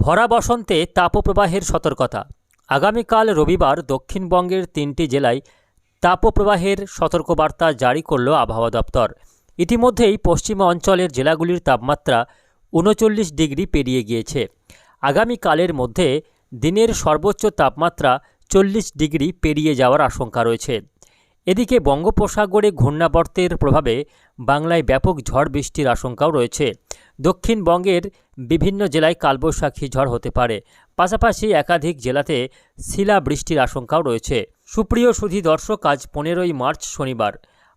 ভরা বসন্তে তাপপ্রবাহের সতর্কতা। আগামীকাল রবিবার দক্ষিণবঙ্গের তিনটি জেলায় তাপপ্রবাহের সতর্কবার্তা জারি করল আবহাওয়া দপ্তর। ইতিমধ্যেই পশ্চিমা অঞ্চলের জেলাগুলির তাপমাত্রা উনচল্লিশ ডিগ্রি পেরিয়ে গিয়েছে। আগামীকালের মধ্যে দিনের সর্বোচ্চ তাপমাত্রা চল্লিশ ডিগ্রি পেরিয়ে যাওয়ার আশঙ্কা রয়েছে। এদিকে বঙ্গোপসাগরে ঘূর্ণাবর্তের প্রভাবে বাংলায় ব্যাপক ঝড় বৃষ্টির আশঙ্কাও রয়েছে। দক্ষিণবঙ্গের বিভিন্ন জেলায় কালবৈশাখী ঝড় হতে পারে। পাশাপাশি একাধিক জেলাতে শিলা বৃষ্টির আশঙ্কাও রয়েছে। সুপ্রিয় সুধী দর্শক, আজ পনেরোই মার্চ শনিবার।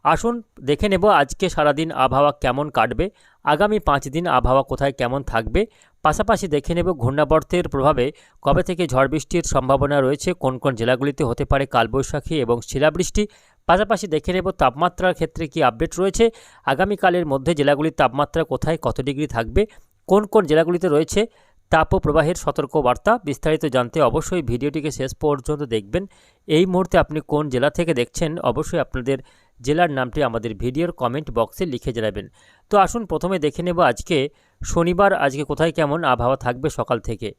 আসুন, দেখে নেব আজকে সারাদিন আবহাওয়া কেমন কাটবে, আগামী পাঁচ দিন আবহাওয়া কোথায় কেমন থাকবে। পাশাপাশি দেখে নেব ঘূর্ণাবর্তের প্রভাবে কবে থেকে ঝড় বৃষ্টির সম্ভাবনা রয়েছে, কোন কোন জেলাগুলিতে হতে পারে কালবৈশাখী এবং শিলাবৃষ্টি পাশাপাশি দেখে নেব তাপমাত্রার ক্ষেত্রে কি আপডেট রয়েছে। আগামীকালের মধ্যে জেলাগুলির তাপমাত্রা কোথায়, কত ডিগ্রি থাকবে, কোন কোন জেলাগুলিতে রয়েছে তাপপ্রবাহের সতর্কবার্তা বিস্তারিত জানতে অবশ্যই ভিডিওটিকে শেষ পর্যন্ত দেখবেন। এই মুহূর্তে আপনি কোন জেলা থেকে দেখছেন, অবশ্যই আপনাদের জেলার নামটি আমাদের ভিডিওর কমেন্ট বক্সে লিখে জানাবেন। তো আসুন প্রথমে দেখে নেব আজকে শনিবার, আজকে কোথায় কেমন আবহাওয়া থাকবে সকাল থেকে।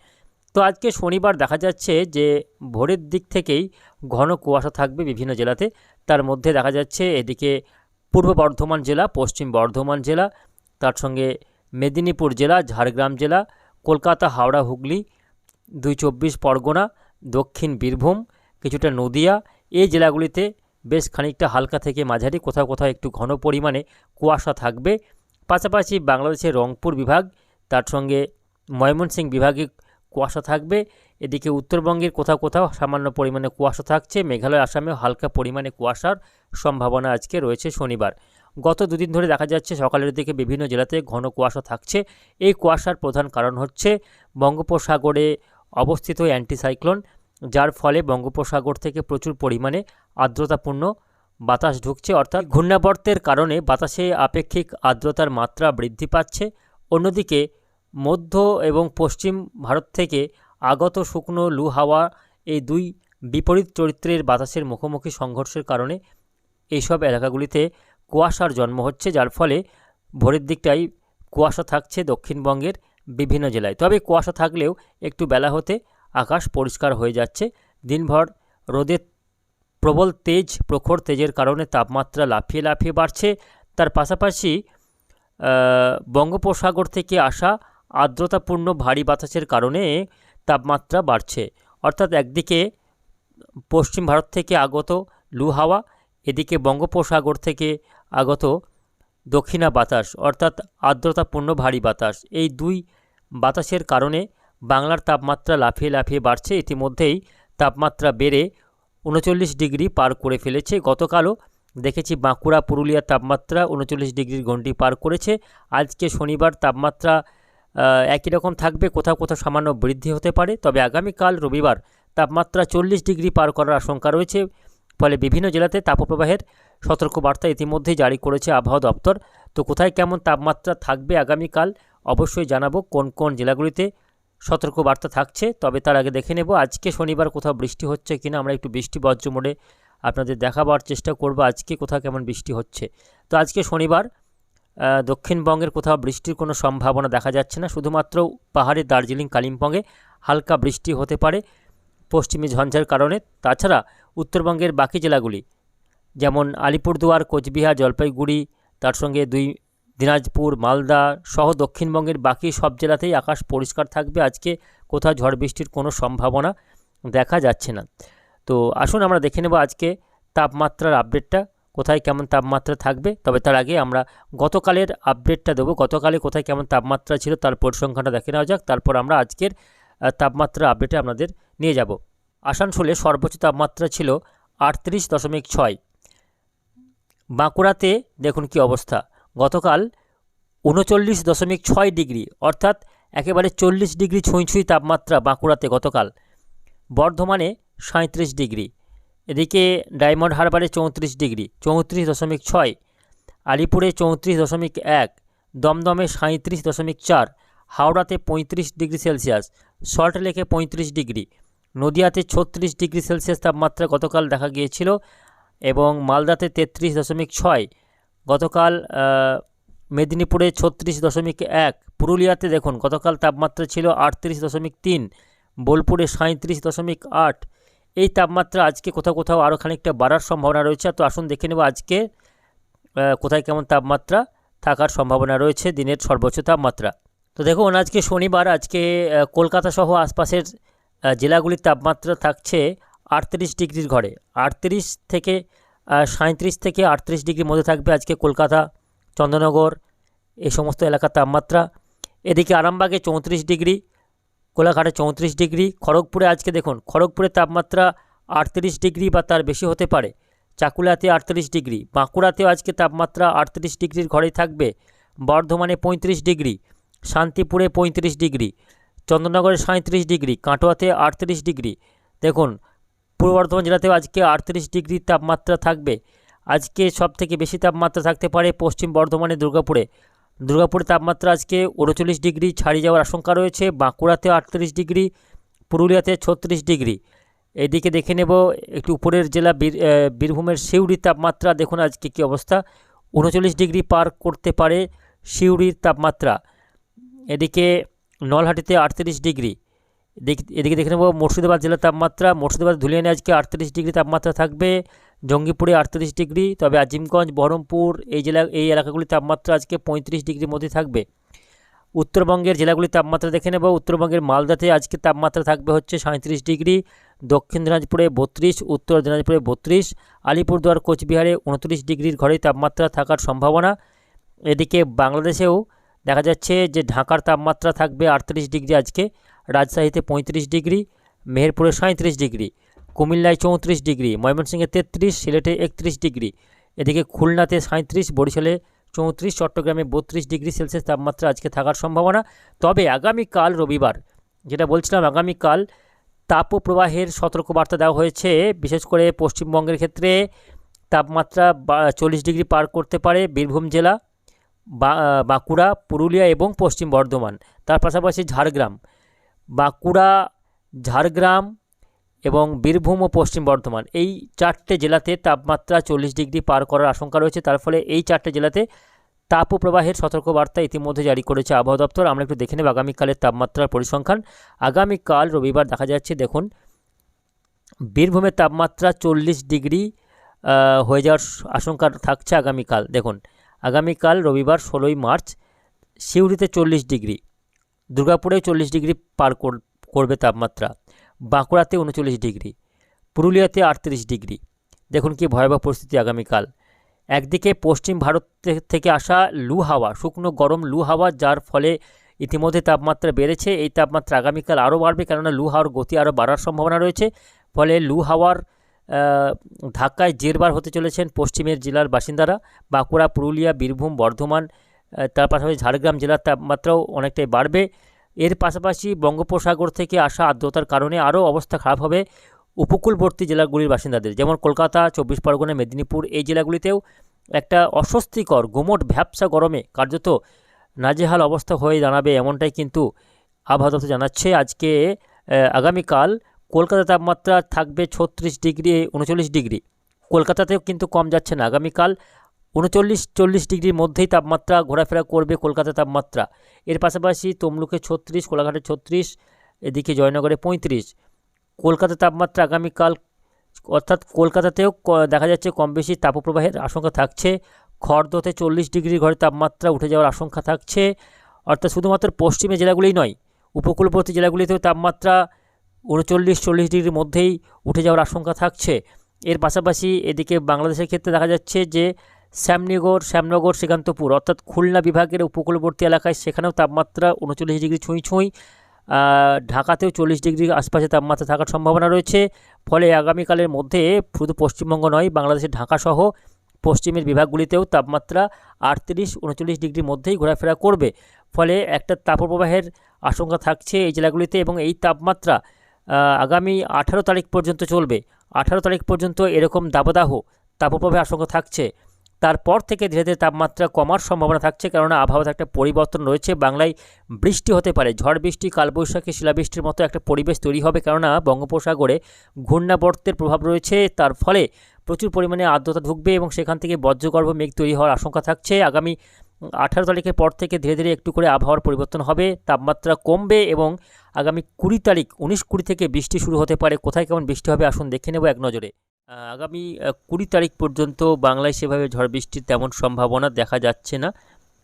তো আজকে শনিবার দেখা যাচ্ছে যে ভোরের দিক থেকেই ঘন কুয়াশা থাকবে বিভিন্ন জেলাতে। তার মধ্যে দেখা যাচ্ছে এদিকে পূর্ব বর্ধমান জেলা, পশ্চিম বর্ধমান জেলা, তার সঙ্গে মেদিনীপুর জেলা, ঝাড়গ্রাম জেলা, কলকাতা, হাওড়া, হুগলি, দুই চব্বিশ পরগনা, দক্ষিণ বীরভূম, কিছুটা নদিয়া এই জেলাগুলিতে বেশ খানিকটা হালকা থেকে মাঝারি, কোথাও কোথাও একটু ঘন পরিমাণে কুয়াশা থাকবে। পাশাপাশি বাংলাদেশের রংপুর বিভাগ, তার সঙ্গে ময়মনসিংহ বিভাগে কুয়াশা থাকবে। এদিকে উত্তরবঙ্গের কোথাও কোথাও সামান্য পরিমাণে কুয়াশা থাকছে। মেঘালয়, আসামেও হালকা পরিমাণে কুয়াশার সম্ভাবনা আজকে রয়েছে শনিবার। গত দুদিন ধরে দেখা যাচ্ছে সকালের দিকে বিভিন্ন জেলাতে ঘন কুয়াশা থাকছে। এই কুয়াশার প্রধান কারণ হচ্ছে বঙ্গোপসাগরে অবস্থিত অ্যান্টিসাইক্লোন, যার ফলে বঙ্গোপসাগর থেকে প্রচুর পরিমাণে আর্দ্রতাপূর্ণ বাতাস ঢুকছে। অর্থাৎ ঘূর্ণাবর্তের কারণে বাতাসে আপেক্ষিক আর্দ্রতার মাত্রা বৃদ্ধি পাচ্ছে। অন্যদিকে মধ্য এবং পশ্চিম ভারত থেকে আগত শুকনো লু হাওয়া এই দুই বিপরীত চরিত্রের বাতাসের মুখোমুখি সংঘর্ষের কারণে এইসব এলাকাগুলিতে কুয়াশার জন্ম হচ্ছে, যার ফলে ভোরের দিকটাই কুয়াশা থাকছে দক্ষিণবঙ্গের বিভিন্ন জেলায়। তবে কুয়াশা থাকলেও একটু বেলা হতে আকাশ পরিষ্কার হয়ে যাচ্ছে। দিনভর রোদের প্রবল তেজ, প্রখর তেজের কারণে তাপমাত্রা লাফিয়ে লাফিয়ে বাড়ছে। তার পাশাপাশি বঙ্গোপসাগর থেকে আসা আর্দ্রতাপূর্ণ ভারী বাতাসের কারণে তাপমাত্রা বাড়ছে। অর্থাৎ একদিকে পশ্চিম ভারত থেকে আগত লু হাওয়া এদিকে বঙ্গোপসাগর থেকে আগত দক্ষিণা বাতাস, অর্থাৎ আর্দ্রতাপূর্ণ ভারী বাতাস। এই দুই বাতাসের কারণে বাংলার তাপমাত্রা লাফিয়ে লাফিয়ে বাড়ছে। ইতিমধ্যেই তাপমাত্রা বেড়ে উনচল্লিশ ডিগ্রি পার করে ফেলেছে। গতকালও দেখেছি বাঁকুড়া, পুরুলিয়ার তাপমাত্রা উনচল্লিশ ডিগ্রির গণ্ডি পার করেছে। আজকে শনিবার তাপমাত্রা একই রকম থাকবে, কোথাও কোথাও সামান্য বৃদ্ধি হতে পারে। তবে আগামীকাল রবিবার তাপমাত্রা চল্লিশ ডিগ্রি পার করার আশঙ্কা রয়েছে। ফলে বিভিন্ন জেলাতে তাপপ্রবাহের সতর্কবার্তা ইতিমধ্যেই জারি করেছে আবহাওয়া দপ্তর। তো কোথায় কেমন তাপমাত্রা থাকবে আগামীকাল, অবশ্যই জানাব কোন কোন জেলাগুলিতে সতর্কবার্তা থাকছে। তবে তার আগে দেখে নেব, আজকে শনিবার কোথাও বৃষ্টি হচ্ছে কিনা, আমরা একটু বৃষ্টি বজ্র মোড়ে আপনাদের দেখাবার চেষ্টা করব আজকে কোথাও কেমন বৃষ্টি হচ্ছে। তো আজকে শনিবার দক্ষিণবঙ্গের কোথাও বৃষ্টির কোনো সম্ভাবনা দেখা যাচ্ছে না। শুধুমাত্র পাহাড়ে, দার্জিলিং, কালিম্পংয়ে হালকা বৃষ্টি হতে পারে পশ্চিমী ঝঞ্ঝার কারণে। তাছাড়া উত্তরবঙ্গের বাকি জেলাগুলি, যেমন আলিপুরদুয়ার, কোচবিহার, জলপাইগুড়ি, তার সঙ্গে দুই দিনাজপুর, মালদা সহ দক্ষিণবঙ্গের বাকি সব জেলাতেই আকাশ পরিষ্কার থাকবে। আজকে কোথাও ঝড় বৃষ্টির কোনো সম্ভাবনা দেখা যাচ্ছে না। তো আসুন আমরা দেখে নেব আজকে তাপমাত্রার আপডেটটা কোথায় কেমন তাপমাত্রা থাকবে, তবে তার আগে আমরা গতকালের আপডেটটা দেবো। গতকালে কোথায় কেমন তাপমাত্রা ছিল তার পরিসংখ্যানটা দেখে নেওয়া যাক। তারপর আমরা আজকের তাপমাত্রা আপডেটে আপনাদের নিয়ে যাব। আসানসোলে সর্বোচ্চ তাপমাত্রা ছিল আটত্রিশ দশমিক ছয়। বাঁকুড়াতে দেখুন কি অবস্থা। গতকাল উনচল্লিশ দশমিক ছয় ডিগ্রি, অর্থাৎ একেবারে চল্লিশ ডিগ্রি ছুঁই ছুঁই তাপমাত্রা বাঁকুড়াতে গতকাল। বর্ধমানে সাঁত্রিশ ডিগ্রি। এদিকে ডায়মন্ড হারবারে চৌত্রিশ ডিগ্রি, চৌত্রিশ দশমিক ছয়, আলিপুরে চৌত্রিশ দশমিক এক, দমদমে সাঁত্রিশ দশমিক চার, হাওড়াতে পঁয়ত্রিশ ডিগ্রি সেলসিয়াস সল্টলেকে পঁয়ত্রিশ ডিগ্রি, নদিয়াতে ছত্রিশ ডিগ্রি সেলসিয়াস তাপমাত্রা গতকাল দেখা গিয়েছিল এবং মালদাতে তেত্রিশ দশমিক ছয়, গতকাল মেদিনীপুরে ছত্রিশ দশমিক এক, পুরুলিয়াতে দেখুন গতকাল তাপমাত্রা ছিল আটত্রিশ দশমিক তিন, বোলপুরে সাঁত্রিশ দশমিক আট এই তাপমাত্রা আজকে কোথাও কোথাও আরও খানিকটা বাড়ার সম্ভাবনা রয়েছে। তো আসুন দেখে নেব আজকে কোথায় কেমন তাপমাত্রা থাকার সম্ভাবনা রয়েছে দিনের সর্বোচ্চ তাপমাত্রা। তো দেখুন, আজকে শনিবার, আজকে কলকাতা সহ আশপাশের জেলাগুলির তাপমাত্রা থাকছে আটত্রিশ ডিগ্রির ঘরে। আটত্রিশ থেকে সাঁত্রিশ থেকে আটত্রিশ ডিগ্রির মধ্যে থাকবে আজকে কলকাতা, চন্দ্রনগর এই সমস্ত এলাকার তাপমাত্রা। এদিকে আরামবাগে চৌত্রিশ ডিগ্রি কোলাঘাটে চৌত্রিশ ডিগ্রি, খড়গপুরে আজকে দেখুন খড়গপুরের তাপমাত্রা আটত্রিশ ডিগ্রি বা তার বেশি হতে পারে। চাকুলাতে আটত্রিশ ডিগ্রি, বাঁকুড়াতেও আজকে তাপমাত্রা আটত্রিশ ডিগ্রির ঘরেই থাকবে। বর্ধমানে পঁয়ত্রিশ ডিগ্রি, শান্তিপুরে পঁয়ত্রিশ ডিগ্রি চন্দ্রনগরে সাঁত্রিশ ডিগ্রি, কাটোয়াতে আটত্রিশ ডিগ্রি। দেখুন, পূর্ব বর্ধমান জেলাতেও আজকে আটত্রিশ ডিগ্রি তাপমাত্রা থাকবে। আজকে সব থেকে বেশি তাপমাত্রা থাকতে পারে পশ্চিম বর্ধমানে, দুর্গাপুরে। দুর্গাপুরে তাপমাত্রা আজকে উনচল্লিশ ডিগ্রি ছাড়িয়ে যাওয়ার আশঙ্কা রয়েছে। বাঁকুড়াতে আটত্রিশ ডিগ্রি, পুরুলিয়াতে ছত্রিশ ডিগ্রি। এদিকে দেখে নেব, একটু উপরের জেলা বীর বীরভূমের সিউড়ির তাপমাত্রা। দেখুন আজকে কী অবস্থা। উনচল্লিশ ডিগ্রি পার করতে পারে সিউড়ির তাপমাত্রা। এদিকে নলহাটিতে আটত্রিশ ডিগ্রি। এদিকে দেখে নেব, মুর্শিদাবাদ জেলার তাপমাত্রা। মুর্শিদাবাদ ধুলিয়ানে আজকে আটত্রিশ ডিগ্রি তাপমাত্রা থাকবে। জঙ্গিপুরে আটত্রিশ ডিগ্রি, তবে আজিমগঞ্জ, বহরমপুর এই জেলা, এই এলাকাগুলির তাপমাত্রা আজকে পঁয়ত্রিশ ডিগ্রির মধ্যে থাকবে। উত্তরবঙ্গের জেলাগুলির তাপমাত্রা দেখে নেব। উত্তরবঙ্গের মালদাতে আজকে তাপমাত্রা থাকবে হচ্ছে সাঁত্রিশ ডিগ্রি, দক্ষিণ দিনাজপুরে বত্রিশ, উত্তর দিনাজপুরে বত্রিশ, আলিপুরদুয়ার, কোচবিহারে উনত্রিশ ডিগ্রির ঘরে তাপমাত্রা থাকার সম্ভাবনা। এদিকে বাংলাদেশেও দেখা যাচ্ছে যে ঢাকার তাপমাত্রা থাকবে আটত্রিশ ডিগ্রি আজকে, রাজশাহীতে পঁয়ত্রিশ ডিগ্রি, মেহেরপুরে সাঁত্রিশ ডিগ্রি। কুমিল্লায় চৌত্রিশ ডিগ্রি, ময়মনসিংহে তেত্রিশ, সিলেটে একত্রিশ ডিগ্রি, এদিকে খুলনাতে সাঁত্রিশ বরিশালে চৌত্রিশ, চট্টগ্রামে বত্রিশ ডিগ্রি সেলসিয়াস তাপমাত্রা আজকে থাকার সম্ভাবনা। তবে আগামীকাল রবিবার, যেটা বলছিলাম আগামীকাল, তাপপ্রবাহের সতর্কবার্তা দেওয়া হয়েছে। বিশেষ করে পশ্চিমবঙ্গের ক্ষেত্রে তাপমাত্রা চল্লিশ ডিগ্রি পার করতে পারে বীরভূম জেলা বাঁকুড়া, পুরুলিয়া এবং পশ্চিম বর্ধমান। তার পাশাপাশি ঝাড়গ্রাম। বাঁকুড়া, ঝাড়গ্রাম এবং বীরভূম ও পশ্চিম বর্ধমান। এই চারটে জেলাতে তাপমাত্রা চল্লিশ ডিগ্রি পার করার আশঙ্কা রয়েছে। তার ফলে এই চারটে জেলাতে তাপ প্রবাহের সতর্কবার্তা ইতিমধ্যে জারি করেছে আবহাওয়া দপ্তর। আমরা একটু দেখে নেব আগামীকালের তাপমাত্রার পরিসংখ্যান। আগামীকাল রবিবার দেখা যাচ্ছে, দেখুন বীরভূমের তাপমাত্রা চল্লিশ ডিগ্রি হয়ে যাওয়ার আশঙ্কা থাকছে আগামীকাল। দেখুন, আগামীকাল রবিবার ষোলোই মার্চ, সিউড়িতে চল্লিশ ডিগ্রি দুর্গাপুরে চল্লিশ ডিগ্রি পার কর- করবে তাপমাত্রা। বাঁকুড়াতে উনচল্লিশ ডিগ্রি, পুরুলিয়াতে আটত্রিশ ডিগ্রি। দেখুন কি ভয়াবহ পরিস্থিতি আগামীকাল। একদিকে পশ্চিম ভারত থেকে আসা লু হাওয়া, শুকনো গরম লু হাওয়া, যার ফলে ইতিমধ্যে তাপমাত্রা বেড়েছে। এই তাপমাত্রা আগামীকাল আরও বাড়বে, কেননা লু হাওয়ার গতি আরও বাড়ার সম্ভাবনা রয়েছে। ফলে লু হাওয়ার ধাক্কায় জেরবার হতে চলেছেন পশ্চিমের জেলার বাসিন্দারা। বাঁকুড়া, পুরুলিয়া, বীরভূম, বর্ধমান তার পাশাপাশি ঝাড়গ্রাম জেলার তাপমাত্রাও অনেকটাই বাড়বে। এর পাশাপাশি বঙ্গোপসাগর থেকে আসা আর্দ্রতার কারণে আরও অবস্থা খারাপ হবে উপকূলবর্তী জেলাগুলির বাসিন্দাদের। যেমন কলকাতা, চব্বিশ পরগনা, মেদিনীপুর এই জেলাগুলিতেও একটা অস্বস্তিকর, গুমোট ভ্যাবসা গরমে কার্যত নাজেহাল অবস্থা হয়ে দাঁড়াবে এমনটাই কিন্তু আবহাওয়া দপ্তর জানাচ্ছে। আজকে আগামীকাল কলকাতা তাপমাত্রা থাকবে ছত্রিশ ডিগ্রি, উনচল্লিশ ডিগ্রি। কলকাতাতেও কিন্তু কম যাচ্ছে না। আগামীকাল উনচল্লিশ, চল্লিশ ডিগ্রির মধ্যেই তাপমাত্রা ঘোরাফেরা করবে কলকাতা তাপমাত্রা। এর পাশাপাশি তমলুকে ছত্রিশ, কোলাঘাটে ছত্রিশ, এদিকে জয়নগরে পঁয়ত্রিশ। কলকাতা তাপমাত্রা আগামীকাল, অর্থাৎ কলকাতাতেও দেখা যাচ্ছে কম বেশি তাপপ্রবাহের আশঙ্কা থাকছে। খড়দতে চল্লিশ ডিগ্রি ঘরে তাপমাত্রা উঠে যাওয়ার আশঙ্কা থাকছে। অর্থাৎ শুধুমাত্র পশ্চিমে জেলাগুলিই নয়, উপকূলবর্তী জেলাগুলিতেও তাপমাত্রা উনচল্লিশ, চল্লিশ ডিগ্রির মধ্যেই উঠে যাওয়ার আশঙ্কা থাকছে। এর পাশাপাশি এদিকে বাংলাদেশের ক্ষেত্রে দেখা যাচ্ছে যে শ্যামনগর শ্যামনগর, শ্রীকান্তপুর, অর্থাৎ খুলনা বিভাগের উপকূলবর্তী এলাকায় সেখানেও তাপমাত্রা উনচল্লিশ ডিগ্রি ছুঁই ছুঁই। ঢাকাতেও চল্লিশ ডিগ্রি আশপাশে তাপমাত্রা থাকার সম্ভাবনা রয়েছে। ফলে আগামীকালের মধ্যে শুধু পশ্চিমবঙ্গ নয়, বাংলাদেশের ঢাকাসহ পশ্চিমের বিভাগগুলিতেও তাপমাত্রা আটত্রিশ, উনচল্লিশ ডিগ্রির মধ্যেই ঘোরাফেরা করবে। ফলে একটা তাপপ্রবাহের আশঙ্কা থাকছে এই জেলাগুলিতে এবং এই তাপমাত্রা আগামী আঠারো তারিখ পর্যন্ত চলবে। আঠারো তারিখ পর্যন্ত এরকম দাবদাহ, তাপপ্রবাহের আশঙ্কা থাকছে। তারপর থেকে ধীরে ধীরে তাপমাত্রা কমার সম্ভাবনা থাকছে, কেননা আবহাওয়াতে একটা পরিবর্তন রয়েছে। বাংলায় বৃষ্টি হতে পারে, ঝড় বৃষ্টি, কালবৈশাখী শিলাবৃষ্টির মতো একটা পরিবেশ তৈরি হবে, কেননা বঙ্গোপসাগরে ঘূর্ণাবর্তের প্রভাব রয়েছে। তার ফলে প্রচুর পরিমাণে আর্দ্রতা ঢুকবে এবং সেখান থেকে বজ্রগর্ভ মেঘ তৈরি হওয়ার আশঙ্কা থাকছে। আগামী আঠারো তারিখের পর থেকে ধীরে ধীরে একটু করে আবহাওয়ার পরিবর্তন হবে, তাপমাত্রা কমবে এবং আগামী কুড়ি তারিখ, উনিশ কুড়ি থেকে বৃষ্টি শুরু হতে পারে। কোথায় কেমন বৃষ্টি হবে আসুন দেখে নেব এক নজরে। আগামী কুড়ি তারিখ পর্যন্ত বাংলায় সেভাবে ঝড় বৃষ্টির তেমন সম্ভাবনা দেখা যাচ্ছে না।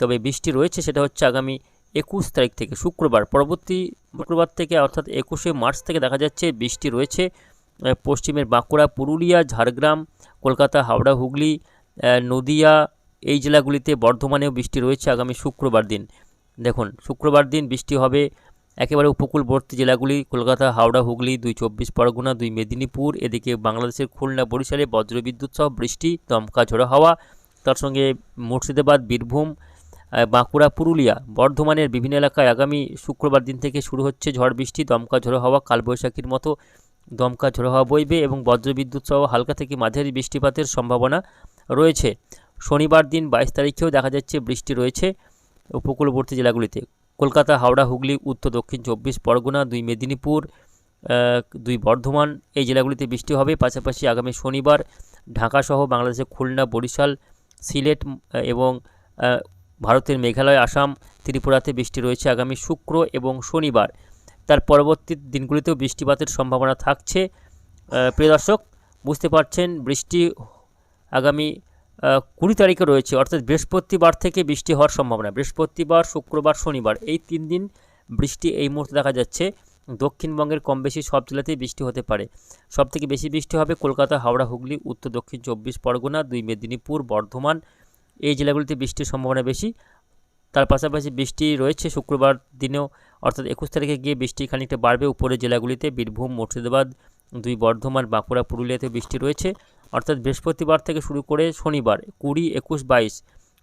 তবে বৃষ্টি রয়েছে, সেটা হচ্ছে আগামী একুশ তারিখ থেকে শুক্রবার। পরবর্তী শুক্রবার থেকে, অর্থাৎ একুশে মার্চ থেকে দেখা যাচ্ছে বৃষ্টি রয়েছে। পশ্চিমের বাঁকুড়া, পুরুলিয়া, ঝাড়গ্রাম, কলকাতা, হাওড়া, হুগলি নদিয়া এই জেলাগুলিতে বর্ধমানেও বৃষ্টি রয়েছে আগামী শুক্রবার দিন। দেখুন, শুক্রবার দিন বৃষ্টি হবে একেবারে উপকূলবর্তী জেলাগুলি কলকাতা, হাওড়া, হুগলি, দুই চব্বিশ পরগনা, দুই মেদিনীপুর, এদিকে বাংলাদেশের খুলনা, বরিশালে বজ্রবিদ্যুৎ সহ বৃষ্টি, দমকা ঝোড়ো হাওয়া, তার সঙ্গে মুর্শিদাবাদ, বীরভূম বাঁকুড়া, পুরুলিয়া, বর্ধমানের বিভিন্ন এলাকায় আগামী শুক্রবার দিন থেকে শুরু হচ্ছে ঝড় বৃষ্টি, দমকা ঝোড়ো হাওয়া, কালবৈশাখীর মতো দমকা ঝোড়ো হাওয়া বইবে এবং বজ্রবিদ্যুৎ সহ হালকা থেকে মাঝারি বৃষ্টিপাতের সম্ভাবনা রয়েছে। শনিবার দিন বাইশ তারিখেও দেখা যাচ্ছে বৃষ্টি রয়েছে উপকূলবর্তী জেলাগুলিতে। কলকাতা, হাওড়া, হুগলি, উত্তর, দক্ষিণ চব্বিশ, পরগনা, দুই মেদিনীপুর দুই বর্ধমান, এই জেলাগুলিতে বৃষ্টি হবে। পাশাপাশি আগামী শনিবার ঢাকাসহ বাংলাদেশের খুলনা, বরিশাল, সিলেট এবং ভারতের মেঘালয়, আসাম, ত্রিপুরাতে বৃষ্টি রয়েছে আগামী শুক্র এবং শনিবার। তার পরবর্তী দিনগুলিতেও বৃষ্টিপাতের সম্ভাবনা থাকছে। প্রিয় দর্শক, বুঝতে পারছেন বৃষ্টি আগামী কুড়ি তারিখে রয়েছে, অর্থাৎ বৃহস্পতিবার থেকে বৃষ্টি হওয়ার সম্ভাবনা। বৃহস্পতিবার, শুক্রবার, শনিবার, এই তিন দিন বৃষ্টি এই মুহূর্তে দেখা যাচ্ছে। দক্ষিণবঙ্গের কম বেশি সব জেলাতেই বৃষ্টি হতে পারে। সব থেকে বেশি বৃষ্টি হবে কলকাতা, হাওড়া, হুগলি, উত্তর, দক্ষিণ, চব্বিশ পরগনা, দুই মেদিনীপুর, বর্ধমান। এই জেলাগুলিতে বৃষ্টির সম্ভাবনা বেশি। তার পাশাপাশি বৃষ্টি রয়েছে শুক্রবার দিনেও, অর্থাৎ একুশ তারিখে গিয়ে বৃষ্টি খানিকটা বাড়বে। উপরের জেলাগুলিতে বীরভূম, মুর্শিদাবাদ, দুই বর্ধমান, বাঁকুড়া পুরুলিয়াতে বৃষ্টি রয়েছে। অর্থাৎ বৃহস্পতিবার থেকে শুরু করে শনিবার, কুড়ি, একুশ, বাইশ,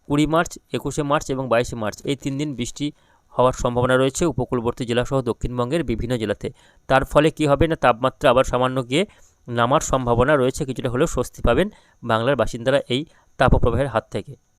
কুড়ি মার্চ, একুশে মার্চ এবং বাইশে মার্চ। এই তিন দিন বৃষ্টি হওয়ার সম্ভাবনা রয়েছে উপকূলবর্তী জেলাসহ দক্ষিণবঙ্গের বিভিন্ন জেলাতে। তার ফলে কি হবে না, তাপমাত্রা আবার সামান্য গিয়ে নামার সম্ভাবনা রয়েছে, কিছুটা হলেও স্বস্তি পাবেন বাংলার বাসিন্দারা এই তাপপ্রবাহের হাত থেকে।